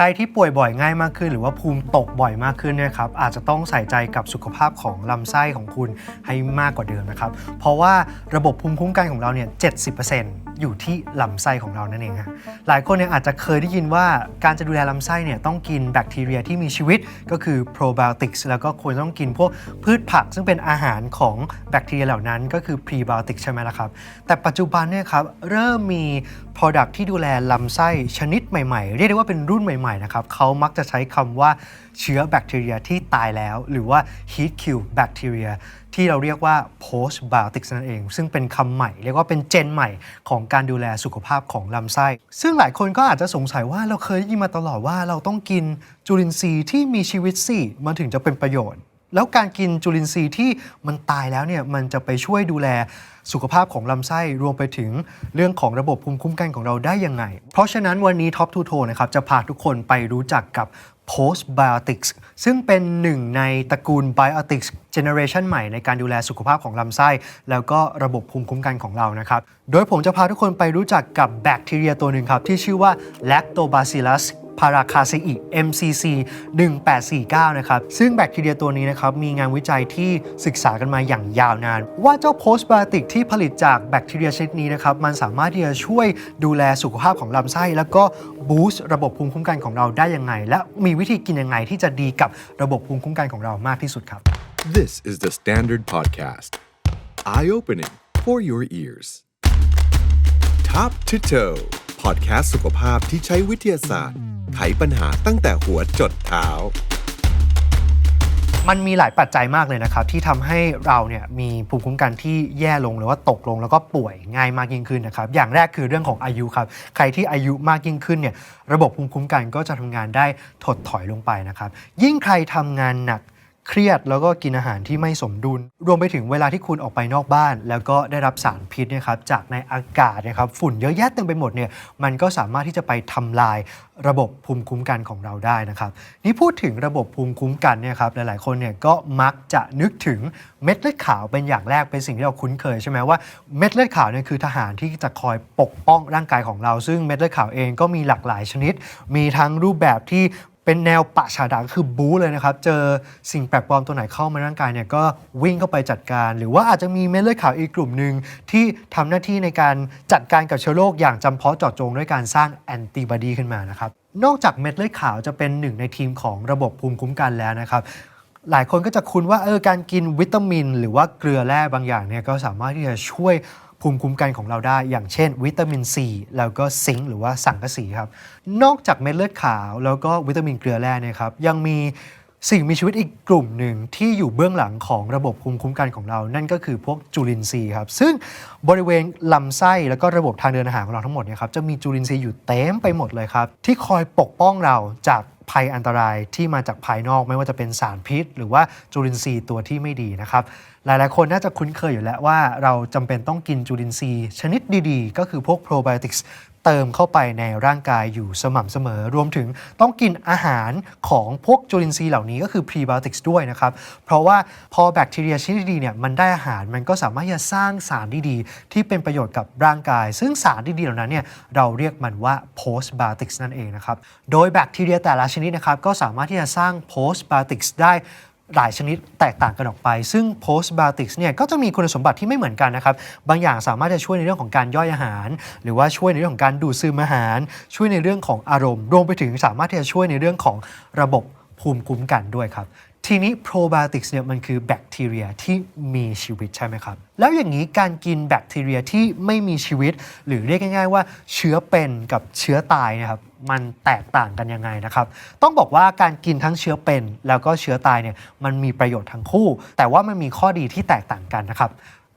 ใครที่ป่วยบ่อยง่ายมากขึ้น หรือว่าภูมิตกบ่อยมากขึ้นเนี่ยครับอาจจะต้องใส่ใจกับสุขภาพของลำไส้ของคุณให้มากกว่าเดิมนะครับ เพราะว่าระบบภูมิคุ้มกันของเราเนี่ย70%อยู่ที่ลำไส้ของเรานั่นเองฮะหลายคนเนี่ยอาจจะเคยได้ยินว่าการจะดูแลลำไส้เนี่ยต้องกินแบคทีเรียที่มีชีวิตก็คือโปรไบโอติกส์แล้วก็ควรต้องกินพวกพืชผัก ซึ่งเป็นอาหารของแบคทีเรียเหล่านั้นก็คือพรีไบโอติกใช่ไหมล่ะครับ แต่ปัจจุบันเนี่ยครับเริ่มมี Product ที่ดูแลลำไส้ชนิดใหม่ๆ เรียกได้ว่าเป็นรุ่นใหม่ๆนะครับเขามักจะใช้คำว่าเชื้อแบคทีเรียที่ตายแล้ว หรือว่า heat kill bacteria ที่เราเรียกว่า postbiotics นั่นเอง ซึ่งเป็นคำใหม่ เรียกว่าเป็นเจนใหม่ของการดูแลสุขภาพของลำไส้ ซึ่งหลายคนก็อาจจะสงสัยว่าเราเคยได้ยินมาตลอดว่าเราต้องกินจุลินทรีย์ที่มีชีวิตสิมันถึงจะเป็นประโยชน์ แล้วการกินจุลินทรีย์ที่มันตายแล้วเนี่ยมันจะไปช่วยดูแลสุขภาพของลำไส้รวมไปถึงเรื่องของระบบภูมิคุ้มกันของเราได้ยังไง เพราะฉะนั้นวันนี้ Top 2 Toe นะครับจะพาทุกคนไปรู้จักกับ Postbiotics ซึ่งเป็นหนึ่งในตระกูล Biotics Generation ใหม่ในการดูแลสุขภาพของลำไส้ แล้วก็ระบบภูมิคุ้มกันของเรานะครับ โดยผมจะพาทุกคนไปรู้จักกับแบคทีเรียตัวหนึ่งครับ ที่ชื่อว่า Lactobacillus p a r a c a s e i MCC 1849 นะครับ ซึ่งแบคทีเรียตัวนี้นะครับ มีงานวิจัยที่ศึกษากันมาอย่างยาวนาน ว่าเจ้าโพส t บ i ติกที่ผลิตจากแบคทีเรียชนิดนี้นะครับ มันสามารถที่จะช่วยดูแลสุขภาพของลำไส้ แล้วก็บูสต์ระบบภูมิคุ้มกันของเราได้ยังไง และมีวิธีกินยังไงที่จะดีกับระบบภูมิคุ้มกันของเรามากที่สุดครับ This is the Standard Podcast. Eye opening for your ears. Top to toe podcast สุขภาพที่ใช้วิทยาศาสตร์ ไขปัญหาตั้งแต่หัวจดเท้า มันมีหลายปัจจัยมากเลยนะครับ ที่ทำให้เราเนี่ยมีภูมิคุ้มกันที่แย่ลงหรือว่าตกลงแล้วก็ป่วยง่ายมากยิ่งขึ้นนะครับ อย่างแรกคือเรื่องของอายุครับ ใครที่อายุมากยิ่งขึ้นเนี่ยระบบภูมิคุ้มกันก็จะทำงานได้ถดถอยลงไปนะครับ ยิ่งใครทำงานหนัก เครียดแล้วก็กินอาหารที่ไม่สมดุล รวมไปถึงเวลาที่คุณออกไปนอกบ้าน แล้วก็ได้รับสารพิษเนะครับจากในอากาศนะครับฝุ่นเยอะแยะเต็มไปหมดเนี่ยมันก็สามารถที่จะไปทำลายระบบภูมิคุ้มกันของเราได้นะครับนี่พูดถึงระบบภูมิคุ้มกันเนี่ยครับหลายๆ คนเนี่ยก็มักจะนึกถึงเม็ดเลือดขาวเป็นอย่างแรกเป็นสิ่งที่เราคุ้นเคยใช่ไหมว่าเม็ดเลือดขาวเนี่ยคือทหารที่จะคอยปกป้องร่างกายของเรา ซึ่งเม็ดเลือดขาวเองก็มีหลากหลายชนิด มีทั้งรูปแบบที่ เป็นแนวปะฉาดาคือบู๊เลยนะครับ เจอสิ่งแปลกปลอมตัวไหนเข้ามาในร่างกายเนี่ยก็วิ่งเข้าไปจัดการ หรือว่าอาจจะมีเม็ดเลือดขาวอีกกลุ่มหนึ่งที่ทำหน้าที่ในการจัดการกับเชื้อโรคอย่างจำเพาะเจาะจงด้วยการสร้างแอนติบอดีขึ้นมานะครับนอกจากเม็ดเลือดขาวจะเป็นหนึ่งในทีมของระบบภูมิคุ้มกันแล้วนะครับหลายคนก็จะคุ้นว่าเออการกินวิตามิน หรือว่าเกลือแร่บางอย่างเนี่ยก็สามารถที่จะช่วย ภูมิคุ้มกันของเราได้ อย่างเช่น วิตามินซีแล้วก็ซิงค์หรือว่าสังกะสีครับ นอกจากเม็ดเลือดขาวแล้วก็วิตามินเกลือแร่เนี่ยครับยังมีสิ่งมีชีวิตอีกกลุ่มหนึ่งที่อยู่เบื้องหลังของระบบภูมิคุ้มกันของเรา นั่นก็คือพวกจุลินทรีย์ครับ ซึ่งบริเวณลำไส้แล้วก็ระบบทางเดินอาหารของเราทั้งหมดเนี่ยครับจะมีจุลินทรีย์อยู่เต็มไปหมดเลยครับ ที่คอยปกป้องเราจากภัยอันตรายที่มาจากภายนอกไม่ว่าจะเป็นสารพิษ หรือว่าจุลินทรีย์ตัวที่ไม่ดีนะครับ หลาย ๆ คนน่าจะคุ้นเคยอยู่แล้วว่าเราจำเป็นต้องกินจุลินทรีย์ ชนิดดีๆ ก็คือพวกโปรไบโอติกส์เติมเข้าไปในร่างกายอยู่สม่ำเสมอ รวมถึงต้องกินอาหารของพวกจุลินทรีย์เหล่านี้ก็คือพรีไบโอติกส์ด้วยนะครับ เพราะว่าพอแบคทีเรียชนิดดีเนี่ยมันได้อาหารมันก็สามารถจะสร้างสารดีๆ ที่เป็นประโยชน์กับร่างกาย ซึ่งสารดีๆเหล่านั้นเนี่ยเราเรียกมันว่า postbiotics นั่นเองนะครับ โดยแบคทีเรียแต่ละชนิดนะครับก็สามารถที่จะสร้าง postbiotics ได้ หลายชนิดแตกต่างกันออกไป ซึ่ง postbiotics เนี่ยก็จะมีคุณสมบัติที่ไม่เหมือนกันนะครับ บางอย่างสามารถจะช่วยในเรื่องของการย่อยอาหาร หรือว่าช่วยในเรื่องของการดูดซึมอาหาร ช่วยในเรื่องของอารมณ์ รวมไปถึงสามารถที่จะช่วยในเรื่องของระบบภูมิคุ้มกันด้วยครับ ทีนี้ probiotics เนี่ยมันคือแบคทีเรียที่มีชีวิตใช่ไหมครับ แล้วอย่างนี้การกินแบคทีเรียที่ไม่มีชีวิต หรือเรียกง่าย ๆ ว่าเชื้อเป็นกับเชื้อตายเนะครับมันแตกต่างกันยังไงนะครับ ต้องบอกว่าการกินทั้งเชื้อเป็นแล้วก็เชื้อตายเนี่ยมันมีประโยชน์ทั้งคู่ แต่ว่ามันมีข้อดีที่แตกต่างกันนะครับ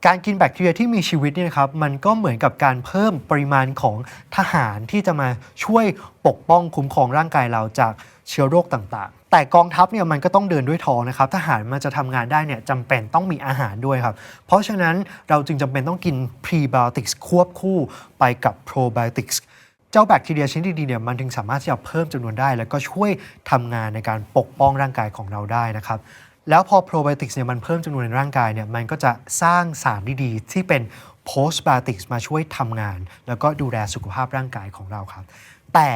การกินแบคทีเรียที่มีชีวิตเนี่ยครับมันก็เหมือนกับการเพิ่มปริมาณของทหารที่จะมาช่วยปกป้องคุ้มครองร่างกายเราจากเชื้อโรคต่างๆ แต่กองทัพเนี่ยมันก็ต้องเดินด้วยท้องนะครับทหารมันจะทำงานได้เนี่ยจำเป็นต้องมีอาหารด้วยครับ เพราะฉะนั้นเราจึงจำเป็นต้องกินพรีไบโอติกส์ควบคู่ไปกับโปรไบโอติกส์เจ้าแบคทีเรียชนิดดีๆเนี่ยมันถึงสามารถที่จะเพิ่มจำนวนได้ แล้วก็ช่วยทำงานในการปกป้องร่างกายของเราได้นะครับแล้วพอโปรไบโอติกส์เนี่ยมันเพิ่มจำนวนในร่างกายเนี่ยมันก็จะสร้างสารดีๆ ที่เป็นโพส t บ i ติกส์มาช่วยทำงาน แล้วก็ดูแลสุขภาพร่างกายของเราครับ แต่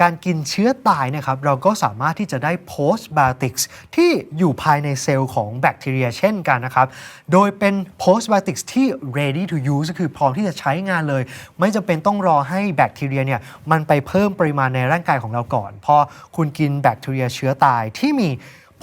การกินเชื้อตายนะครับเราก็สามารถที่จะได้ postbiotics ที่อยู่ภายในเซลล์ของแบคทีเรียเช่นกันนะครับ โดยเป็น postbiotics ที่ ready to use คือพร้อมที่จะใช้งานเลย ไม่จำเป็นต้องรอให้แบคทีเรียเนี่ยมันไปเพิ่มปริมาณในร่างกายของเราก่อน พอคุณกินแบคทีเรียเชื้อตายที่มี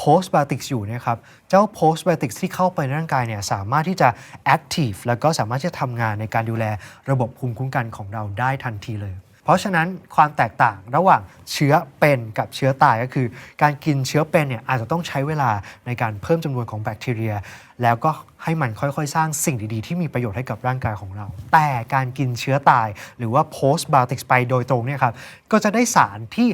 postbiotics อยู่นะครับ เจ้า postbiotics ที่เข้าไปในร่างกายเนี่ยสามารถที่จะ active แล้วก็สามารถที่จะทำงานในการดูแลระบบภูมิคุ้มกันของเราได้ทันทีเลย ราะฉะนั้นความแตกต่างระหว่างเชื้อเป็นกับเชื้อตายก็คือ การกินเชื้อเป็นเนี่ยอาจจะต้องใช้เวลาในการเพิ่มจำนวนของแบคทีเรีย แล้วก็ให้มันค่อยๆ สร้างสิ่งดีๆ ที่มีประโยชน์ให้กับร่างกายของเรา แต่การกินเชื้อตาย หรือว่า postbiotics ไปโดยตรงเนี่ยครับก็จะได้สารที่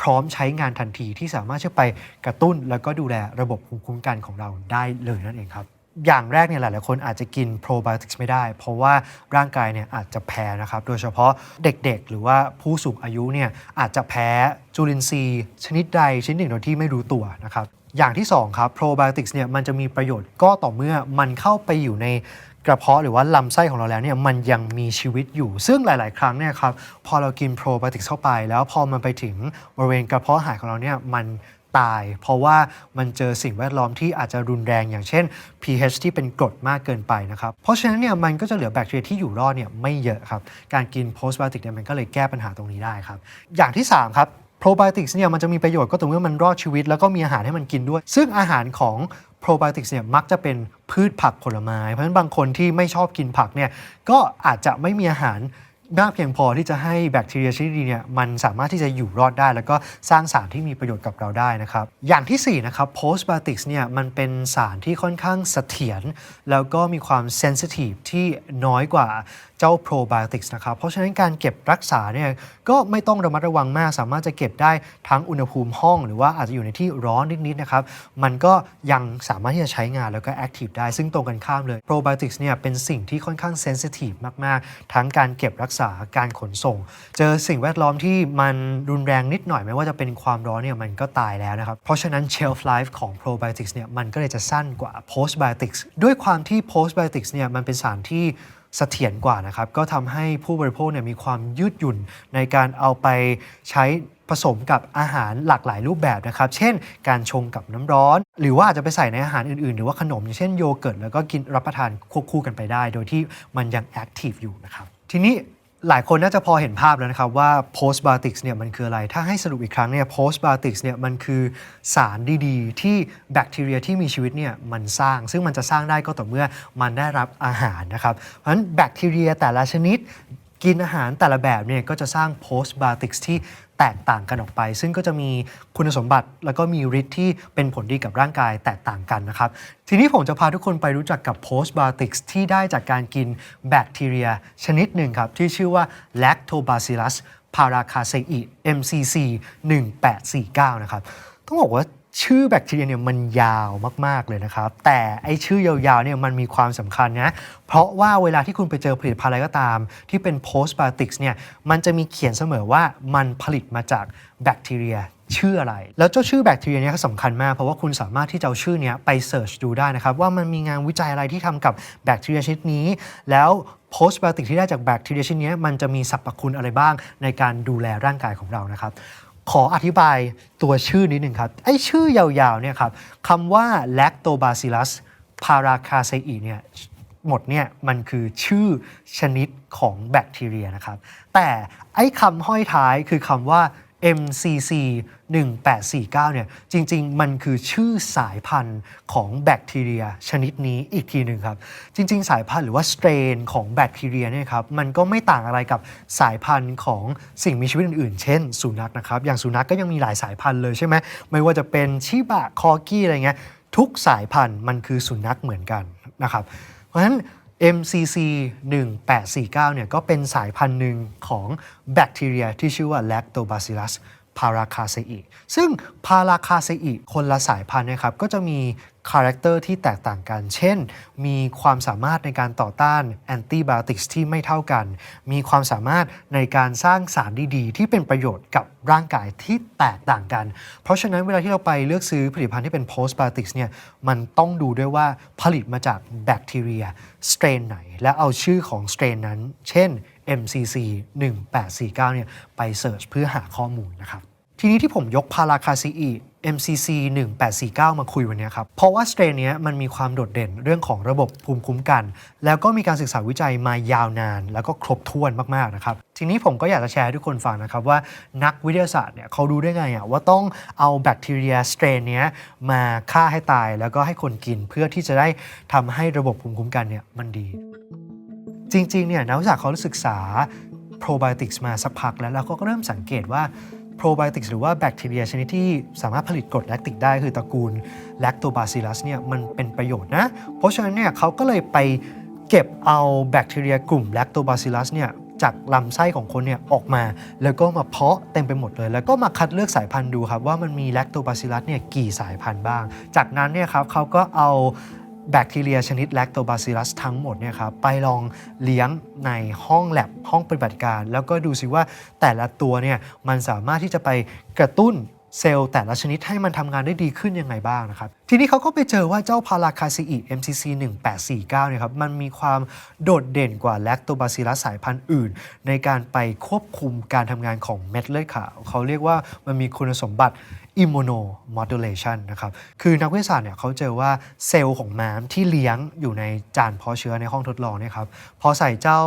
พร้อมใช้งานทันทีที่สามารถจะไปกระตุ้นแล้วก็ดูแลระบบภูมิคุ้มกันของเราได้เลยนั่นเองครับ อย่างแรกเนี่ยหลายๆคนอาจจะกินโปรไบโอติกส์ไม่ได้ เพราะว่าร่างกายเนี่ยอาจจะแพ้นะครับ โดยเฉพาะเด็กๆ หรือว่าผู้สูงอายุเนี่ยอาจจะแพ้จุลินทรีย์ ชนิดใดชนิดหนึ่งโดยที่ไม่รู้ตัวนะครับ อย่างที่ 2 ครับโปรไบโอติกส์เนี่ยมันจะมีประโยชน์ก็ต่อเมื่อมันเข้าไปอยู่ในกระเพาะหรือว่าลำไส้ของเราแล้วเนี่ยมันยังมีชีวิตอยู่ ซึ่งหลาย ๆ ครั้งเนี่ยครับพอเรากินโปรไบโอติกส์เข้าไป แล้วพอมันไปถึงบริเวณกระเพาะอาหารของเราเนี่ยมัน ตาย เพราะว่ามันเจอสิ่งแวดล้อมที่อาจจะรุนแรงอย่างเช่น pH ที่เป็นกรดมากเกินไปนะครับ เพราะฉะนั้นเนี่ยมันก็จะเหลือแบคทีเรียที่อยู่รอดเนี่ยไม่เยอะครับ การกิน postbiotic เนี่ยมันก็เลยแก้ปัญหาตรงนี้ได้ครับ อย่างที่ 3 ครับ probiotics เนี่ยมันจะมีประโยชน์ก็ต่อเมื่อมันรอดชีวิต แล้วก็มีอาหารให้มันกินด้วย ซึ่งอาหารของ probiotics เนี่ยมักจะเป็นพืชผักผลไม้ เพราะฉะนั้นบางคนที่ไม่ชอบกินผักเนี่ยก็อาจจะไม่มีอาหาร มากเพียงพอที่จะให้แบคทีเรียชนิดนี้เนี่ยมันสามารถที่จะอยู่รอดได้ แล้วก็สร้างสารที่มีประโยชน์กับเราได้นะครับ อย่างที่4นะครับ postbiotics เนี่ยมันเป็นสารที่ค่อนข้างเสถียรแล้วก็มีความ sensitive ที่น้อยกว่าเจ้า probiotics นะครับ เพราะฉะนั้นการเก็บรักษาเนี่ยก็ไม่ต้องระมัดระวังมาก สามารถจะเก็บได้ทั้งอุณหภูมิห้อง หรือว่าอาจจะอยู่ในที่ร้อนนิดๆนะครับมันก็ยังสามารถที่จะใช้งานแล้วก็ active ได้ซึ่งตรงกันข้ามเลย probiotics เนี่ยเป็นสิ่งที่ค่อนข้าง sensitive มากๆ ทั้งการเก็บรักษาการขนส่ง เจอสิ่งแวดล้อมที่มันรุนแรงนิดหน่อยไม่ว่าจะเป็นความร้อนเนี่ยมันก็ตายแล้วนะครับ เพราะฉะนั้น shelf life ของ probiotics เนี่ยมันก็เลยจะสั้นกว่า postbiotics ด้วยความที่ postbiotics เนี่ยมันเป็นสารที่เสถียรกว่านะครับก็ทำให้ผู้บริโภคเนี่ยมีความยืดหยุ่นในการเอาไปใช้ผสมกับอาหารหลากหลายรูปแบบนะครับ เช่น การชงกับน้ำร้อน หรือว่าอาจจะไปใส่ในอาหารอื่นๆ หรือว่าขนมอย่างเช่นโยเกิร์ตแล้วก็กินรับประทานควบคู่กันไปได้ โดยที่มันยังแอคทีฟอยู่นะครับ ทีนี้ หลายคนน่าจะพอเห็นภาพแล้วนะครับว่า postbiotics เนี่ยมันคืออะไร ถ้าให้สรุปอีกครั้งเนี่ย postbiotics เนี่ยมันคือสารดีๆ ที่แบคทีเรียที่มีชีวิตเนี่ยมันสร้าง ซึ่งมันจะสร้างได้ก็ต่อเมื่อมันได้รับอาหารนะครับ เพราะฉะนั้นแบคทีเรียแต่ละชนิด กินอาหารแต่ละแบบเนี่ยก็จะสร้าง postbiotics ที่แตกต่างกันออกไป ซึ่งก็จะมีคุณสมบัติแล้วก็มีฤทธิ์ที่เป็นผลดีกับร่างกายแตกต่างกันนะครับ ทีนี้ผมจะพาทุกคนไปรู้จักกับ postbiotics ที่ได้จากการกินแบคทีเรีย ชนิดหนึ่งครับ ที่ชื่อว่า lactobacillus paracasei MCC 1849 นะครับ ต้องบอกว่า ชื่อแบคทีเรียเนี่ยมันยาวมาก ๆ เลยนะครับ แต่ไอชื่อยาวๆเนี่ยมันมีความสำคัญนะเพราะว่าเวลาที่คุณไปเจอผลิตภัณฑ์อะไรก็ตาม ที่เป็น postbiotics เนี่ยมันจะมีเขียนเสมอว่ามันผลิตมาจากแบคทีเรียชื่ออะไร แล้วเจ้าชื่อแบคทีเรียเนี้ก็สำคัญมาก เพราะว่าคุณสามารถที่จะเอาชื่อเนี้ยไปเสิร์ชดูได้นะครับ ว่ามันมีงานวิจัยอะไรที่ทำกับแบคทีเรียชนิดนี้ แล้วโพสต์ไบโอติกที่ได้จากแบคทีเรียชนิดนี้มันจะมีสรรพคุณอะไรบ้างในการดูแลร่างกายของเรานะครับ ขออธิบายตัวชื่อนิดหนึ่งครับ ไอ้ชื่อยาวๆเนี่ยครับคำว่า lactobacillus paracasei เนี่ยหมดเนี่ยมันคือชื่อชนิดของแบคทีเรียนะครับ แต่ไอ้คำห้อยท้ายคือคำว่า MCC 1849เนี่ยจริง ๆ มันคือชื่อสายพันธุ์ของแบคทีเรียชนิดนี้อีกทีหนึ่งครับ จริง ๆ สายพันธุ์หรือว่าสเตรนของแบคทีเรียเนี่ยครับมันก็ไม่ต่างอะไรกับสายพันธุ์ของสิ่งมีชีวิตอื่นๆ เช่น สุนัขนะครับ อย่างสุนัขก็ยังมีหลายสายพันธุ์เลยใช่ไหมไม่ว่าจะเป็นชิบะคอกี้อะไรเงี้ยทุกสายพันธุ์มันคือสุนัขเหมือนกันนะครับ เพราะฉะนั้น MCC 1849เนี่ยก็เป็นสายพันธุ์หนึ่งของแบคทีเรียที่ชื่อว่า Lactobacillus paracasei ซึ่ง paracasei คนละสายพันธุ์นะครับก็จะมีคาแรคเตอร์ที่แตกต่างกัน เช่น มีความสามารถในการต่อต้านแอนติบโอติกส์ที่ไม่เท่ากัน มีความสามารถในการสร้างสารดีๆ ที่เป็นประโยชน์กับร่างกายที่แตกต่างกัน เพราะฉะนั้นเวลาที่เราไปเลือกซื้อผลิตภัณฑ์ที่เป็น postbiotics เนี่ย มันต้องดูด้วยว่าผลิตมาจากแบคทีเรียสเตรนไหน และเอาชื่อของสเตรนนั้น เช่น MCC 1849เนี่ยไปเสิร์ชเพื่อหาข้อมูลนะครับ ทีนี้ที่ผมยกพาราคาซีอี MCC 1849 มาคุยวันนี้ครับ เพราะว่าสเตรนเนี้ยมันมีความโดดเด่นเรื่องของระบบภูมิคุ้มกัน แล้วก็มีการศึกษาวิจัยมายาวนาน แล้วก็ครบถ้วนมากๆนะครับ ทีนี้ผมก็อยากจะแชร์ให้ทุกคนฟังนะครับว่านักวิทยาศาสตร์เนี่ยเขารู้ได้ไงอะว่าต้องเอาแบคทีเรียสเตรนเนี้ยมาฆ่าให้ตายแล้วก็ให้คนกินเพื่อที่จะได้ทำให้ระบบภูมิคุ้มกันเนี่ยมันดี จริงๆเนี่ยนักวิทยาศาสตร์เขาศึกษา probiotics มาสักพักแล้วแล้วก็เริ่มสังเกตว่า probiotics หรือว่าแบคทีเรียชนิดที่สามารถผลิตกรดแลคติกได้คือตระกูล lactobacillus เนี่ยมันเป็นประโยชน์นะ เพราะฉะนั้นเนี่ยเขาก็เลยไปเก็บเอาแบคทีเรียกลุ่ม lactobacillus เนี่ยจากลำไส้ของคนเนี่ยออกมา แล้วก็มาเพาะเต็มไปหมดเลย แล้วก็มาคัดเลือกสายพันธุ์ดูครับว่ามันมี lactobacillus เนี่ยกี่สายพันธุ์บ้าง จากนั้นเนี่ยครับเขาก็เอา แบคทีเรียชนิดแลคโตบาซิลัสทั้งหมดเนี่ยครับไปลองเลี้ยงในห้องแลบห้องปฏิบัติการ แล้วก็ดูซิว่าแต่ละตัวเนี่ยมันสามารถที่จะไปกระตุ้นเซลล์แต่ละชนิดให้มันทำงานได้ดีขึ้นยังไงบ้างนะครับ ทีนี้เขาก็ไปเจอว่าเจ้าพาราคาซีอี MCC 1849เนี่ยครับมันมีความโดดเด่นกว่าแลคโตบาซิลัสสายพันธุ์อื่น ในการไปควบคุมการทำงานของเม็ดเลือดขาว เขาเรียกว่ามันมีคุณสมบัติ immunomodulation นะครับ คือนักวิทยาศาสตร์เนี่ยเขาเจอว่าเซลล์ของม้ามที่เลี้ยงอยู่ในจานเพาะเชื้อในห้องทดลองเนี่ยครับพอใส่เจ้า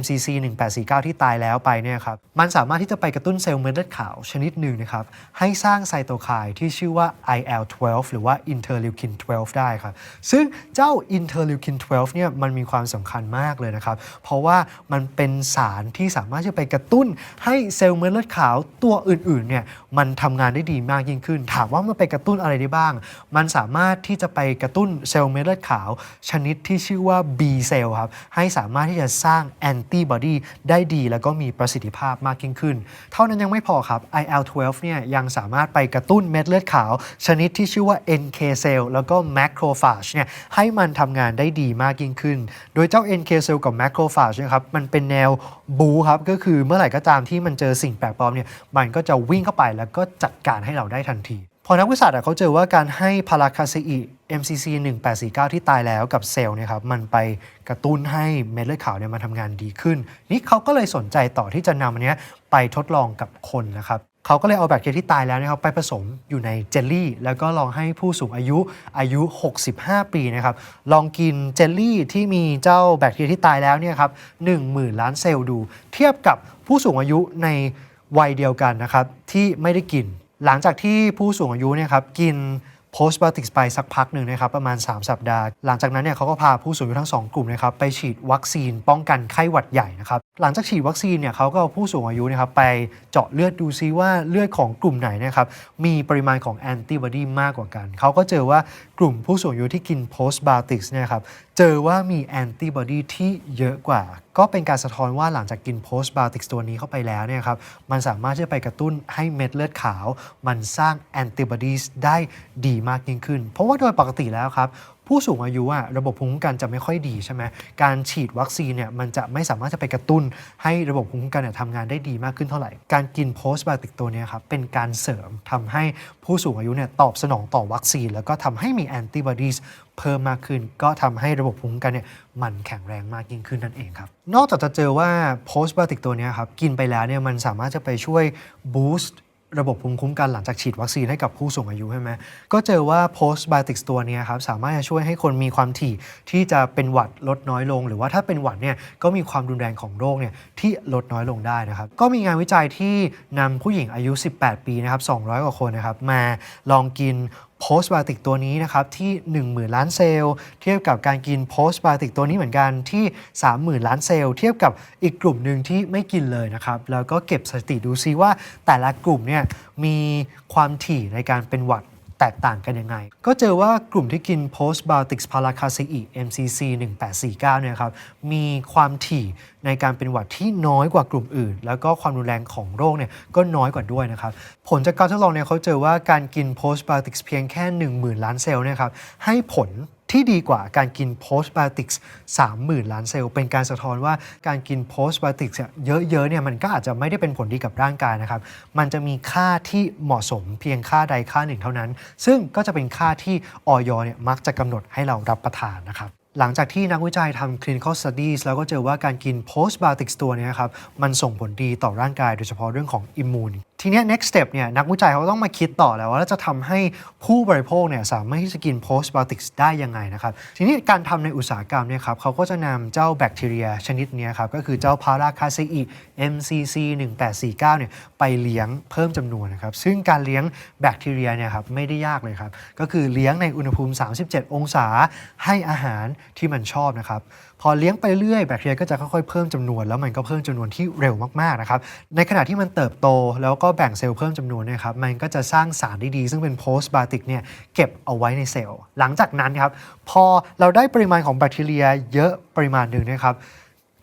MCC 1849 ที่ตายแล้วไปเนี่ยครับมันสามารถที่จะไปกระตุ้นเซลล์เม็ดเลือดขาวชนิดหนึ่งนะครับ ให้สร้างไซโตไคน์ที่ชื่อว่า IL-12 หรือว่า interleukin 12 ได้ครับ ซึ่งเจ้า interleukin 12 เนี่ยมันมีความสำคัญมากเลยนะครับ เพราะว่ามันเป็นสารที่สามารถจะไปกระตุ้นให้เซลล์เม็ดเลือดขาวตัวอื่นๆเนี่ย มันทำงานได้ดีมากยิ่งขึ้น ถามว่ามันไปกระตุ้นอะไรได้บ้าง มันสามารถที่จะไปกระตุ้นเซลล์เม็ดเลือดขาว ชนิดที่ชื่อว่า B เซลล์ครับ ให้สามารถที่จะสร้างแอนติบอดีได้ดีแล้วก็มีประสิทธิภาพมากยิ่งขึ้น เท่านั้นยังไม่พอครับ IL-12 เนี่ยยังสามารถไปกระตุ้นเม็ดเลือดขาว ชนิดที่ชื่อว่า NK เซลล์แล้วก็ macrophage เนี่ยให้มันทำงานได้ดีมากยิ่งขึ้น โดยเจ้า NK เซลล์กับ macrophage นะครับมันเป็นแนว บูครับก็คือเมื่อไหร่ก็ตามที่มันเจอสิ่งแปลกปลอมเนี่ยมันก็จะวิ่งเข้าไปแล้วก็จัดการให้เราได้ทันที พอนักวิชากาสตร์เขาเจอว่าการให้พาราคาซีอี MCC 1849 ที่ตายแล้วกับเซลล์เนี่ยครับมันไปกระตุ้นให้เม็ดเลือดขาวเนี่ยมันทำงานดีขึ้น นี่เขาก็เลยสนใจต่อที่จะนำอันเนี้ยไปทดลองกับคนนะครับ เขาก็เลยเอาแบคทีเรียที่ตายแล้วนะครับไปผสมอยู่ในเจลลี่ แล้วก็ลองให้ผู้สูงอายุอายุ 65 ปีนะครับลองกินเจลลี่ที่มีเจ้าแบคทีเรียที่ตายแล้วเนี่ยครับ10,000 ล้านเซลล์ดู เทียบกับผู้สูงอายุในวัยเดียวกันนะครับที่ไม่ได้กิน หลังจากที่ผู้สูงอายุเนี่ยครับกินโพสต์บาติกไปสักพักหนึ่งนะครับประมาณ 3 สัปดาห์ หลังจากนั้นเนี่ยเขาก็พาผู้สูงอายุทั้ง 2 กลุ่มนะครับไปฉีดวัคซีนป้องกันไข้หวัดใหญ่นะครับ หลังจากฉีดวัคซีนเนี่ยเขาก็เอาผู้สูงอายุนะครับไปเจาะเลือดดูซิว่าเลือดของกลุ่มไหนนะครับมีปริมาณของแอนติบอดีมากกว่ากัน เขาก็เจอว่ากลุ่มผู้สูงอายุที่กินโพสต์บาติกส์เนี่ยครับเจอว่ามีแอนติบอดีที่เยอะกว่า ก็เป็นการสะท้อนว่าหลังจากกินโพสต์บาติกตัวนี้เข้าไปแล้วเนี่ยครับ มันสามารถที่จะไปกระตุ้นให้เม็ดเลือดขาว มันสร้างแอนติบอดีได้ดีมากยิ่งขึ้น เพราะว่าโดยปกติแล้วครับ ผู้สูงอายุอะระบบภูมิคุ้มกันจะไม่ค่อยดีใช่ไหมการฉีดวัคซีนเนี่ยมันจะไม่สามารถจะไปกระตุ้น ให้ระบบภูมิคุ้มกันเนี่ยทำงานได้ดีมากขึ้นเท่าไหร่ การกินโพสต์บาติกตัวนี้ครับเป็นการเสริมทำให้ผู้สูงอายุเนี่ยตอบสนองต่อวัคซีน แล้วก็ทำให้มีแอนติบอดีเพิ่มมากขึ้น ก็ทำให้ระบบภูมิคุ้มกันเนี่ยมันแข็งแรงมากยิ่งขึ้นนั่นเองครับ นอกจากจะเจอว่าโพสต์บาติกตัวนี้ครับกินไปแล้วเนี่ยมันสามารถจะไปช่วยบูสต์ระบบภูมิคุ้มกันหลังจากฉีดวัคซีนให้กับผู้สูงอายุใช่ไหมก็เจอว่า postbiotics ตัวนี้ครับสามารถจะช่วยให้คนมีความถี่ที่จะเป็นหวัดลดน้อยลง หรือว่าถ้าเป็นหวัดเนี่ยก็มีความรุนแรงของโรคเนี่ยที่ลดน้อยลงได้นะครับ ก็มีงานวิจัยที่นำผู้หญิงอายุ 18 ปีนะครับ200 กว่าคนนะครับมาลองกิน โพสต์บาติกตัวนี้นะครับที่ 10,000 ล้านเซลล์ เทียบกับการกินโพสต์บาติกตัวนี้เหมือนกันที่ 30,000 ล้านเซลล์ เทียบกับอีกกลุ่มหนึ่งที่ไม่กินเลยนะครับ แล้วก็เก็บสถิติดูซิว่าแต่ละกลุ่มเนี่ยมีความถี่ในการเป็นหวัด แตกต่างกันยังไง ก็เจอว่ากลุ่มที่กิน postbiotics p a r a c a c e MCC 1849เนี่ยครับมีความถี่ในการเป็นหวัดที่น้อยกว่ากลุ่มอื่น แล้วก็ความรุนแรงของโรคเนี่ยก็น้อยกว่าด้วยนะครับผลจากการทดลองเนี่ยเขาเจอว่าการกิน postbiotics เพียงแค่ 10,000 ล้านเซลล์เนี่ยครับให้ผล ที่ดีกว่าการกิน postbiotics 30,000 ล้านเซลล์ เป็นการสะท้อนว่าการกิน postbiotics เนี่ยเยอะๆเนี่ยมันก็อาจจะไม่ได้เป็นผลดีกับร่างกายนะครับ มันจะมีค่าที่เหมาะสมเพียงค่าใดค่าหนึ่งเท่านั้น ซึ่งก็จะเป็นค่าที่ออยเนี่ยมักจะกำหนดให้เรารับประทานนะครับ หลังจากที่นักวิจัยทำ clinical studies แล้วก็เจอว่าการกิน postbiotics ตัวนี้ครับ มันส่งผลดีต่อร่างกายโดยเฉพาะเรื่องของ immune ทีนี้ next step เนี่ยนักวิจัยเขาต้องมาคิดต่อแล้วว่าจะทำให้ผู้บริโภคเนี่ยสามารถที่จะกิน postbiotics ได้ยังไงนะครับ ทีนี้การทำในอุตสาหกรรมเนี่ยครับเขาก็จะนำเจ้าแบคทีเรียชนิดนี้ครับ ก็คือเจ้าพาราคาเซอี MCC 1849เนี่ยไปเลี้ยงเพิ่มจำนวนนะครับ ซึ่งการเลี้ยงแบคทีเรียเนี่ยครับไม่ได้ยากเลยครับก็คือเลี้ยงในอุณหภูมิ 37 องศาให้อาหารที่มันชอบนะครับ พอเลี้ยงไปเรื่อยแบคทีเรียก็จะค่อยๆเพิ่มจำนวน แล้วมันก็เพิ่มจำนวนที่เร็วมากๆนะครับ ในขณะที่มันเติบโตแล้วก็แบ่งเซลล์เพิ่มจำนวนเนะครับ มันก็จะสร้างสารดีๆ ซึ่งเป็นโพสต์บาติกเนี่ยเก็บเอาไว้ในเซลล์ หลังจากนั้นครับ พอเราได้ปริมาณของแบคทีเรียเยอะปริมาณหนึ่งนะครับ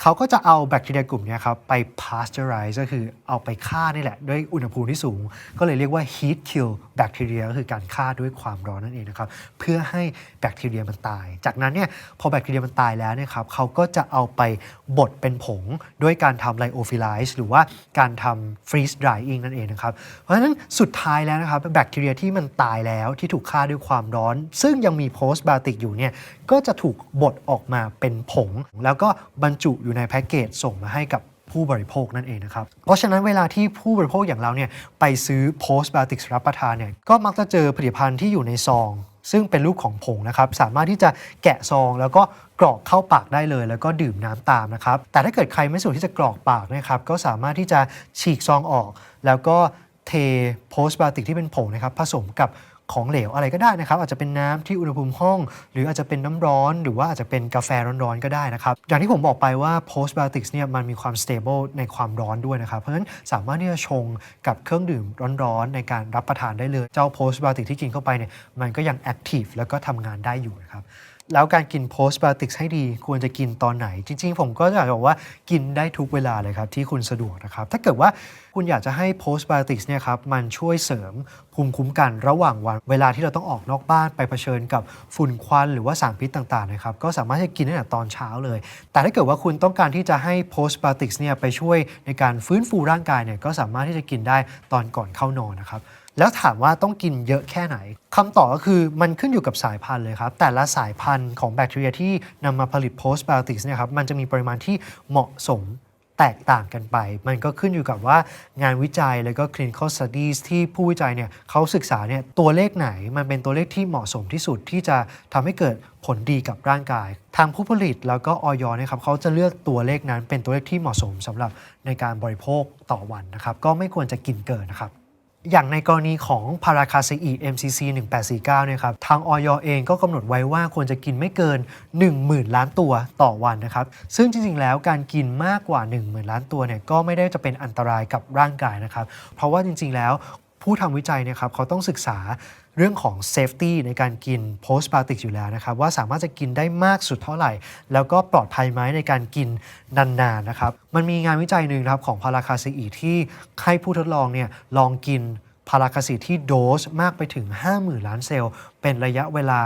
เขาก็จะเอาแบคทีเรียกลุ่มนี้ครับไป pasteurize ก็คือเอาไปฆ่านี่แหละ ด้วยอุณหภูมิที่สูง ก็เลยเรียกว่า heat kill แบคทีเรียก็คือการฆ่าด้วยความร้อนนั่นเองนะครับ เพื่อให้แบคทีเรียมันตาย จากนั้นเนี่ยพอแบคทีเรียมันตายแล้วเนี่ยครับเขาก็จะเอาไปบดเป็นผงด้วยการทำไลโอฟิล z e หรือว่าการทำ freeze drying นั่นเองนะครับ เพราะฉะนั้นสุดท้ายแล้วนะครับแบคทีเรียที่มันตายแล้วที่ถูกฆ่าด้วยความร้อน ซึ่งยังมี postbiotic อยู่เนี่ยก็จะถูกบดออกมาเป็นผง แล้วก็บรรจุอยูู่่ในแพ็กเกจส่งมาให้กับผู้บริโภคนั่นเองนะครับ เพราะฉะนั้นเวลาที่ผู้บริโภคอย่างเราเนี่ยไปซื้อ postbiotics รับประทานเนี่ยก็มักจะเจอผลิตภัณฑ์ที่อยู่ในซอง ซึ่งเป็นรูปของผงนะครับ สามารถที่จะแกะซองแล้วก็กรอกเข้าปากได้เลย แล้วก็ดื่มน้ำตามนะครับ แต่ถ้าเกิดใครไม่สะดวกที่จะกรอกปากนะครับก็สามารถที่จะฉีกซองออก แล้วก็เทโพสต์บาติกที่เป็นผงนะครับผสมกับ ของเหลวอะไรก็ได้นะครับ อาจจะเป็นน้ำที่อุณหภูมิห้อง หรืออาจจะเป็นน้ำร้อน หรือว่าอาจจะเป็นกาแฟร้อนๆก็ได้นะครับ อย่างที่ผมบอกไปว่า postbiotics เนี่ยมันมีความ stable ในความร้อนด้วยนะครับ เพราะฉะนั้นสามารถที่จะชงกับเครื่องดื่มร้อนๆ ในการรับประทานได้เลย เจ้า postbiotic ที่กินเข้าไปเนี่ยมันก็ยัง active แล้วก็ทำงานได้อยู่นะครับ แล้วการกิน postbiotics ให้ดี ควรจะกินตอนไหน จริง ๆ ผมก็อยากจะบอกว่ากินได้ทุกเวลาเลยครับ ที่คุณสะดวกนะครับ ถ้าเกิดว่าคุณอยากจะให้ postbiotics เนี่ยครับ มันช่วยเสริมภูมิคุ้มกันระหว่างวันเวลาที่เราต้องออกนอกบ้านไปเผชิญกับฝุ่นควันหรือว่าสารพิษต่างๆนะครับก็สามารถจะกินได้ตั้งแต่ตอนเช้าเลย แต่ถ้าเกิดว่าคุณต้องการที่จะให้ postbiotics เนี่ยไปช่วยในการฟื้นฟูร่างกายเนี่ยก็สามารถที่จะกินได้ตอนก่อนเข้านอนนะครับ แล้วถามว่าต้องกินเยอะแค่ไหนคำตอบก็คือมันขึ้นอยู่กับสายพันธุ์เลยครับ แต่ละสายพันธุ์ของแบคทีเรียที่นำมาผลิต postbiotics เนี่ยครับมันจะมีปริมาณที่เหมาะสมแตกต่างกันไป มันก็ขึ้นอยู่กับว่างานวิจัยแล้วก็ clinical studies ที่ผู้วิจัยเนี่ยเขาศึกษาเนี่ยตัวเลขไหน มันเป็นตัวเลขที่เหมาะสมที่สุดที่จะทำให้เกิดผลดีกับร่างกาย ทางผู้ผลิตแล้วก็ออยเนี่ยครับเขาจะเลือกตัวเลขนั้นเป็นตัวเลขที่เหมาะสมสำหรับในการบริโภคต่อวันนะครับ ก็ไม่ควรจะกินเกินนะครับ อย่างในกรณีของพาราคาเซอี MCC 1849เนี่ยครับทางออยเองก็กำหนดไว้ว่าควรจะกินไม่เกิน 10,000 ล้านตัวต่อวันนะครับ ซึ่งจริงๆ แล้วการกินมากกว่า 10,000 ล้านตัวเนี่ยก็ไม่ได้จะเป็นอันตรายกับร่างกายนะครับ เพราะว่าจริงๆ แล้วผู้ทำวิจัยเนี่ยครับเขาต้องศึกษา เรื่องของเซฟตี้ในการกิน postbiotics อยู่แล้วนะครับว่าสามารถจะกินได้มากสุดเท่าไหร่ แล้วก็ปลอดภัยไหมในการกินนานๆนะครับมันมีงานวิจัยหนึ่งครับของพาราคาเซอีที่ให้ผู้ทดลองเนี่ยลองกินพาราคาซีที่โดสมากไปถึง 50,000 ล้านเซลล์ เป็นระยะเวลา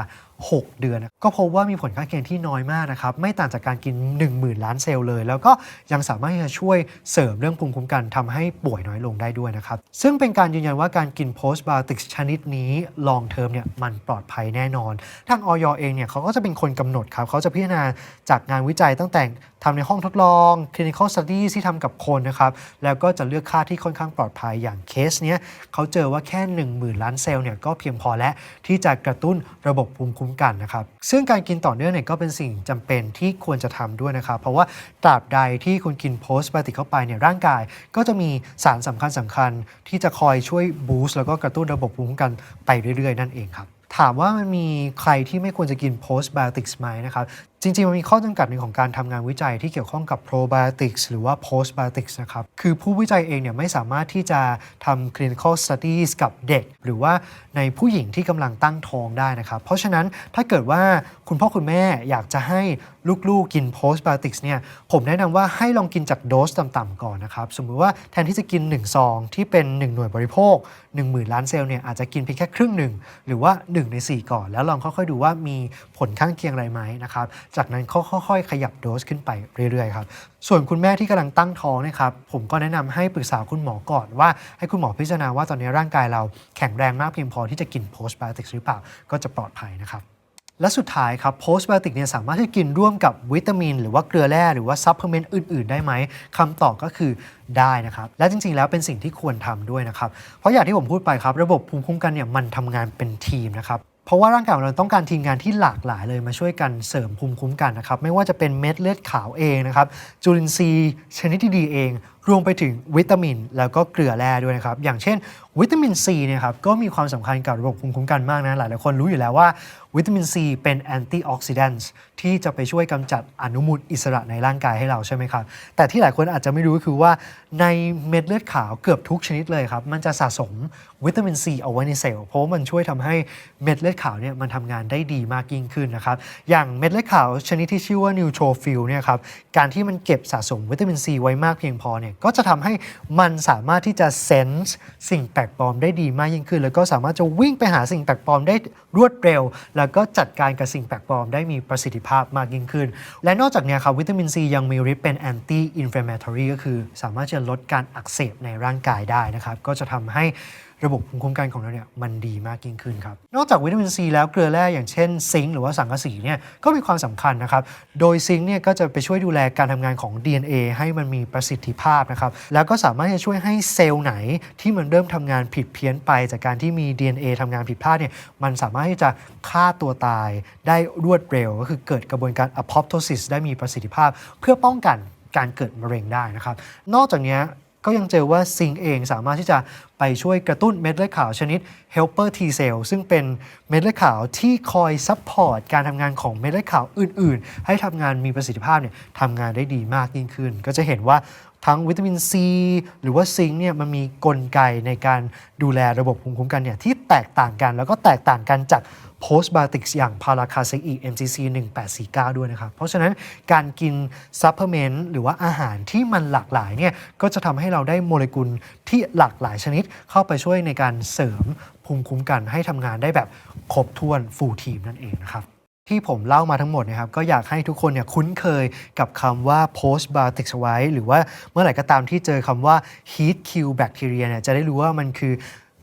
6 เดือนนะก็พบว่ามีผลข้างเคียงที่น้อยมากนะครับไม่ต่างจากการกิน 10,000 ล้านเซลล์เลย แล้วก็ยังสามารถที่จะช่วยเสริมเรื่องภูมิคุ้มกันทำให้ป่วยน้อยลงได้ด้วยนะครับ ซึ่งเป็นการยืนยันว่าการกินโพสต์บา o ติกชนิดนี้ลองเทอมเนี่ยมันปลอดภัยแน่นอน ทางออยเองเนี่ยเขาก็จะเป็นคนกำหนดครับเขาจะพิจารณาจากงานวิจัยตั้งแต่ ทำในห้องทดลอง clinical studies ที่ทำกับคนนะครับ แล้วก็จะเลือกค่าที่ค่อนข้างปลอดภัยอย่างเคสเนี้ยเขาเจอว่าแค่ 10,000 ล้านเซลล์เนี่ยก็เพียงพอแล้วที่จะกระตุ้นระบบภูมิคุ้มกันนะครับ ซึ่งการกินต่อเนื่องเนี่ยก็เป็นสิ่งจำเป็นที่ควรจะทำด้วยนะครับ เพราะว่าตราบใดที่คุณกินโพสต์บ i ติกเข้าไปเนี่ยร่างกาย ก็จะมีสารสำคัญสำคัญที่จะคอยช่วยบูสต์แล้วก็กระตุ้นระบบภูมิคุ้มกันไปเรื่อยๆ นั่นเองครับ ถามว่ามันมีใครที่ไม่ควรจะกิน postbiotics ไหมนะครับ จริง ๆ มันมีข้อจำกัดหนึ่งของการทำงานวิจัยที่เกี่ยวข้องกับ probiotics หรือว่า postbiotics นะครับ คือผู้วิจัยเองเนี่ยไม่สามารถที่จะทำ clinical studies กับเด็ก หรือว่าในผู้หญิงที่กำลังตั้งท้องได้นะครับ เพราะฉะนั้นถ้าเกิดว่าคุณพ่อคุณแม่อยากจะให้ลูกๆกิน postbiotics เนี่ย ผมแนะนำว่าให้ลองกินจากโดสต่ำๆก่อนนะครับ สมมุติว่าแทนที่จะกิน1ซองที่เป็น 1 หน่วยบริโภค 10,000 ล้านเซลล์เนี่ยอาจจะกินเพียงแค่ครึ่งหนึ่งหรือว่า 1 ใน 4 ก่อน แล้วลองค่อยๆดูว่ามีผลข้างเคียงอะไรไหมนะครับจากนั้นค่อยๆ ขยับโดสขึ้นไปเรื่อยๆครับส่วนคุณแม่ที่กำลังตั้งท้องนะครับผมก็แนะนำให้ปรึกษาคุณหมอก่อนว่าให้คุณหมอพิจารณาว่าตอนนี้ร่างกายเราแข็งแรงมากเพียงพอที่จะกิน postbiotics หรือเปล่าก็จะปลอดภัยนะครับ และสุดท้ายครับโพสต์ไบโอติกเนี่ยสามารถที่จะกินร่วมกับวิตามิน หรือว่าเกลือแร่หรือว่าซัพพลีเมนต์อื่น ๆ ได้ไหมคำตอบก็คือได้นะครับ และจริง ๆ แล้วเป็นสิ่งที่ควรทำด้วยนะครับ เพราะอย่างที่ผมพูดไปครับ ระบบภูมิคุ้มกันเนี่ยมันทำงานเป็นทีมนะครับเพราะว่าร่างกายของเราต้องการทีมงานที่หลากหลายเลยมาช่วยกันเสริมภูมิคุ้มกันนะครับ ไม่ว่าจะเป็นเม็ดเลือดขาวเองนะครับจุลินทรีย์ชนิดที่ดีเอง รวมไปถึงวิตามิน แล้วก็เกลือแร่ด้วยนะครับ อย่างเช่น วิตามินซีเนี่ยครับก็มีความสำคัญกับระบบภูมิคุ้มกันมากนะหลายหลายๆคนรู้อยู่แล้วว่า วิตามินซีเป็นแอนตี้ออกซิแดนต์ที่จะไปช่วยกำจัดอนุมูลอิสระในร่างกายให้เราใช่ไหมครับ แต่ที่หลายคนอาจจะไม่รู้ก็คือว่าในเม็ดเลือดขาวเกือบทุกชนิดเลยครับ มันจะสะสมวิตามินซีเอาไว้ในเซลล์เพราะว่ามันช่วยทำให้เม็ดเลือดขาวเนี่ยมันทำงานได้ดีมากยิ่งขึ้นนะครับ อย่างเม็ดเลือดขาวชนิดที่ชื่อว่านิวโทรฟิลเนี่ยครับการที่มันเก็บสะสมวิตามินซีไว้มากเพียงพอเนี่ยก็จะทำให้มันสามารถที่จะเซนส์สิ่งแปลกปลอมได้ดีมากยิ่งขึ้น แล้วก็สามารถจะวิ่งไปหาสิ่งแปลกปลอมได้รวดเร็ว แล้วก็จัดการกับสิ่งแปลกปลอมได้มีประสิทธิภาพมากยิ่งขึ้น และนอกจากนี้ครับวิตามินซียังมีฤทธิ์เป็นแอนตี้อินฟลามแมทอรี่ก็คือ สามารถจะลดการอักเสบในร่างกายได้นะครับก็จะทำให้ ระบบภูมิคุ้มกันของเราเนี่ยมันดีมากยิ่งขึ้นครับ นอกจากวิตามินซีแล้วเกลือแร่อย่างเช่นซิงค์หรือว่าสังกะสีเนี่ยก็มีความสำคัญนะครับ โดยซิงค์เนี่ยก็จะไปช่วยดูแลการทำงานของ DNA ให้มันมีประสิทธิภาพนะครับ แล้วก็สามารถจะช่วยให้เซลล์ไหนที่มันเริ่มทำงานผิดเพี้ยนไป จากการที่มี DNA ทำงานผิดพลาดเนี่ยมันสามารถที่จะฆ่าตัวตายได้รวดเร็ว ก็คือเกิดกระบวนการ apoptosis ได้มีประสิทธิภาพ เพื่อป้องกันการเกิดมะเร็งได้นะครับ นอกจากนี้ ก็ยังเจอว่าซิงเองสามารถที่จะไปช่วยกระตุ้นเม็ดเลือดขาวชนิด helper T cell ซึ่งเป็นเม็ดเลือดขาวที่คอยซัพพอร์ตการทำงานของเม็ดเลือดขาวอื่น ๆ ให้ทำงานมีประสิทธิภาพเนี่ยทำงานได้ดีมากยิ่งขึ้น ก็จะเห็นว่าทั้งวิตามินซีหรือว่าซิงค์เนี่ยมันมีกลไกในการดูแลระบบภูมิคุ้มกันเนี่ยที่แตกต่างกัน แล้วก็แตกต่างกันจาก post b i o t i c อย่างพาราคาเซอี MCC 1849 ด้วยนะครับ เพราะฉะนั้นการกินซัพพลีเมนต์หรือว่าอาหารที่มันหลากหลายเนี่ยก็จะทำให้เราได้โมเลกุลที่หลากหลายชนิดเข้าไปช่วยในการเสริมภูมิคุ้มกันให้ทำงานได้แบบครบถ้วนฟูลทีมนั่นเองนะครับที่ผมเล่ามาทั้งหมดนะครับก็อยากให้ทุกคนเนี่ยคุ้นเคยกับคำว่า post biotic ไว้ หรือว่าเมื่อไหร่ก็ตามที่เจอคำว่า heat kill bacteria เนี่ยจะได้รู้ว่ามันคือ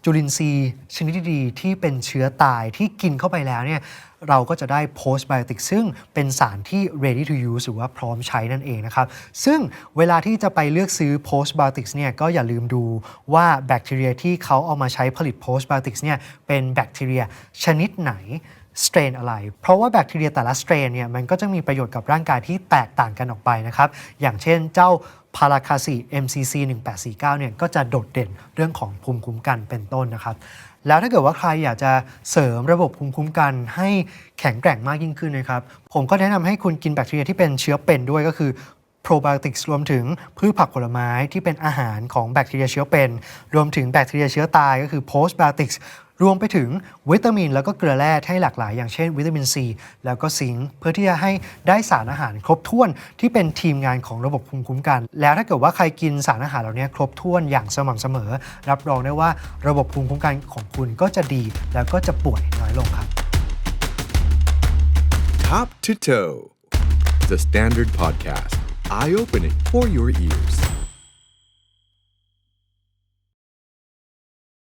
จุลินทรีย์ชนิดดีที่เป็นเชื้อตายที่กินเข้าไปแล้วเนี่ยเราก็จะได้ postbiotic ซึ่งเป็นสารที่ ready to use หรือว่าพร้อมใช้นั่นเองนะครับ ซึ่งเวลาที่จะไปเลือกซื้อ postbiotics เนี่ยก็อย่าลืมดูว่าแบคทีเรียที่เขาเอามาใช้ผลิต postbiotics เนี่ยเป็นแบคทีเรียชนิดไหน สเตรนอะไร เพราะว่าแบคทีเรียแต่ละสเตรนเนี่ยมันก็จะมีประโยชน์กับร่างกายที่แตกต่างกันออกไปนะครับ อย่างเช่นเจ้าพาราคาซี MCC 1849เนี่ยก็จะโดดเด่นเรื่องของภูมิคุ้มกันเป็นต้นนะครับ แล้วถ้าเกิดว่าใครอยากจะเสริมระบบภูมิคุ้มกันให้แข็งแกร่งมากยิ่งขึ้นนะครับ ผมก็แนะนำให้คุณกินแบคทีเรียที่เป็นเชื้อเป็นด้วยก็คือโปรไบโอติกส์รวมถึงพืชผักผลไม้ที่เป็นอาหารของแบคทีเรียเชื้อเป็น รวมถึงแบคทีเรียเชื้อตายก็คือโพส t บ i o t i c s รวมไปถึงวิตามิน แล้วก็เกลือแร่ให้หลากหลาย อย่างเช่น วิตามินซีแล้วก็ซิงค์เพื่อที่จะให้ได้สารอาหารครบถ้วนที่เป็นทีมงานของระบบภูมิคุ้มกัน แล้วถ้าเกิดว่าใครกินสารอาหารเหล่านี้ครบถ้วนอย่างสม่ำเสมอ รับรองได้ว่าระบบภูมิคุ้มกันของคุณก็จะดี แล้วก็จะป่วยน้อยลงครับ Top to Toe, the Standard Podcast, eye opening for your ears.